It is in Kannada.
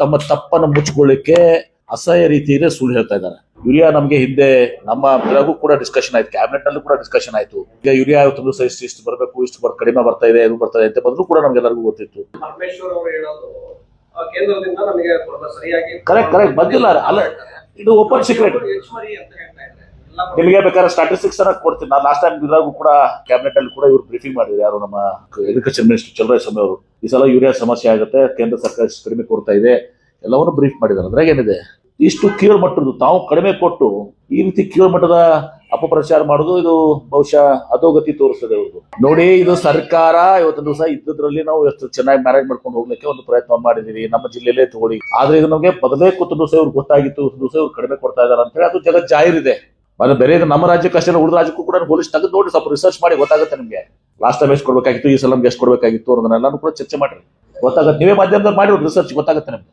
ತಮ್ಮ ತಪ್ಪನ್ನು ಮುಚ್ಕೊಳ್ಳಿಕ್ಕೆ ಅಸಹ್ಯ ರೀತಿಯಲ್ಲಿ ಸುಳ್ಳು ಹೇಳ್ತಾ ಇದ್ದಾರೆ. ಯೂರಿಯಾ ನಮಗೆ ಹಿಂದೆ ನಮ್ಮ ಬೆಳಗೂ ಕೂಡ ಡಿಸ್ಕಷನ್ ಆಯ್ತು ಕ್ಯಾಬಿನೆಟ್ ನಲ್ಲೂ ಕೂಡ ಡಿಸ್ಕಷನ್ ಆಯ್ತು. ಈಗ ಯೂರಿಯಾ ಸಹ ಇಷ್ಟು ಇಷ್ಟು ಬರಬೇಕು ಇಷ್ಟು ಬರ್ ಕಡಿಮೆ ಬರ್ತಾ ಇದೆ ಏನು ಬರ್ತಾ ಇದೆ ಅಂತ ಬಂದ್ರು ಕೂಡ ನಮ್ಗೆಲ್ಲರಿಗೂ ಗೊತ್ತಿತ್ತು. ಕರೆಕ್ಟ್ ಕರೆಕ್ಟ್ ಬಂದಿಲ್ಲ. ಅಲ್ಲ ಇದು ಓಪನ್ ಸೀಕ್ರೆಟ್ ನಿಮಗೆ ಬೇಕಾದ್ರೆ ಸ್ಟಾಟಿಸ್ಟಿಕ್ಸ್ ಅನ್ನ ಕೊಡ್ತೀನಿ. ನಾನು ಲಾಸ್ಟ್ ಟೈಮ್ ಇದ್ರಾಗೂ ಕೂಡ ಕ್ಯಾಬಿನೆಟ್ ಅಲ್ಲಿ ಕೂಡ ಇವರು ಬ್ರೀಫಿಂಗ್ ಮಾಡಿದ್ರು. ಯಾರು ನಮ್ಮ ಅಗ್ರಿಕಲ್ಚರ್ ಮಿನಿಸ್ಟರ್ ಚಲರಾಯಸ್ವಾಮಿ ಅವರು. ಈ ಸಲ ಯೂರಿಯಾ ಸಮಸ್ಯೆ ಆಗುತ್ತೆ. ಕೇಂದ್ರ ಸರ್ಕಾರ ಕಡಿಮೆ ಕೊಡ್ತಾ ಇದೆ. ಎಲ್ಲವನ್ನು ಬ್ರೀಫ್ ಮಾಡಿದ್ದಾರೆ. ಅದ್ರಾಗ ಏನಿದೆ ಇಷ್ಟು ಕೀಳ್ಮಟ್ಟದ್ದು ತಾವು ಕಡಿಮೆ ಕೊಟ್ಟು ಈ ರೀತಿ ಕೀಳ್ಮಟ್ಟದ ಅಪಪ್ರಚಾರ ಮಾಡೋದು ಇದು ಬಹುಶಃ ಅಧೋಗತಿ ತೋರಿಸ್ತದೆ ಅವ್ರದ್ದು ನೋಡಿ, ಇದು ಸರ್ಕಾರ ಇವತ್ತಿನ ದಿವಸ ಇದ್ದದ್ರಲ್ಲಿ ನಾವು ಎಷ್ಟು ಚೆನ್ನಾಗಿ ಮ್ಯಾನೇಜ್ ಮಾಡ್ಕೊಂಡು ಹೋಗ್ಲಿಕ್ಕೆ ಒಂದು ಪ್ರಯತ್ನ ಮಾಡಿದೀವಿ. ನಮ್ಮ ಜಿಲ್ಲೆಯಲ್ಲೇ ತಗೊಳ್ಳಿ. ಆದ್ರೆ ಇದು ನಮಗೆ ಮೊದಲೇ ಕೂತು ದಿವಸ ಇವ್ರು ಗೊತ್ತಾಗಿತ್ತು. ದಿವಸ ಇವ್ರು ಕಡಿಮೆ ಕೊಡ್ತಾ ಇದಾರೆ ಅಂತ ಹೇಳಿ ಅದು ಜಗತ್ ಜಾಹಿರಿದೆ ಮತ್ತೆ ಬೇರೆ ನಮ್ಮ ರಾಜ್ಯಕ್ಕೆ ಅಷ್ಟೇ ಉಳಿದ ರಾಜ್ಯಕ್ಕೂ ಕೂಡ ಪೊಲೀಸ್ ತೆಗೆದು ನೋಡಿ ಸ್ವಲ್ಪ ರಿಸರ್ಚ್ ಮಾಡಿ ಗೊತ್ತಾಗುತ್ತೆ ನಿಮಗೆ. ಲಾಸ್ಟ್ ಟೈಮ್ ಎಷ್ಟು ಕೊಡಬೇಕಾಗಿತ್ತು, ಈ ಸಲ ನಮ್ಗೆ ಎಷ್ಟು ಕೊಡಬೇಕಾಗಿತ್ತು ಅನ್ನೋದನ್ನೆಲ್ಲ ಕೂಡ ಚರ್ಚೆ ಮಾಡಿರಿ. ಗೊತ್ತಾಗುತ್ತೆ. ನೀವೇ ಮಾಧ್ಯಮದಲ್ಲಿ ಮಾಡಿ ರಿಸರ್ಚ್ ಗೊತ್ತಾಗುತ್ತೆ ನಿಮ್ಗೆ.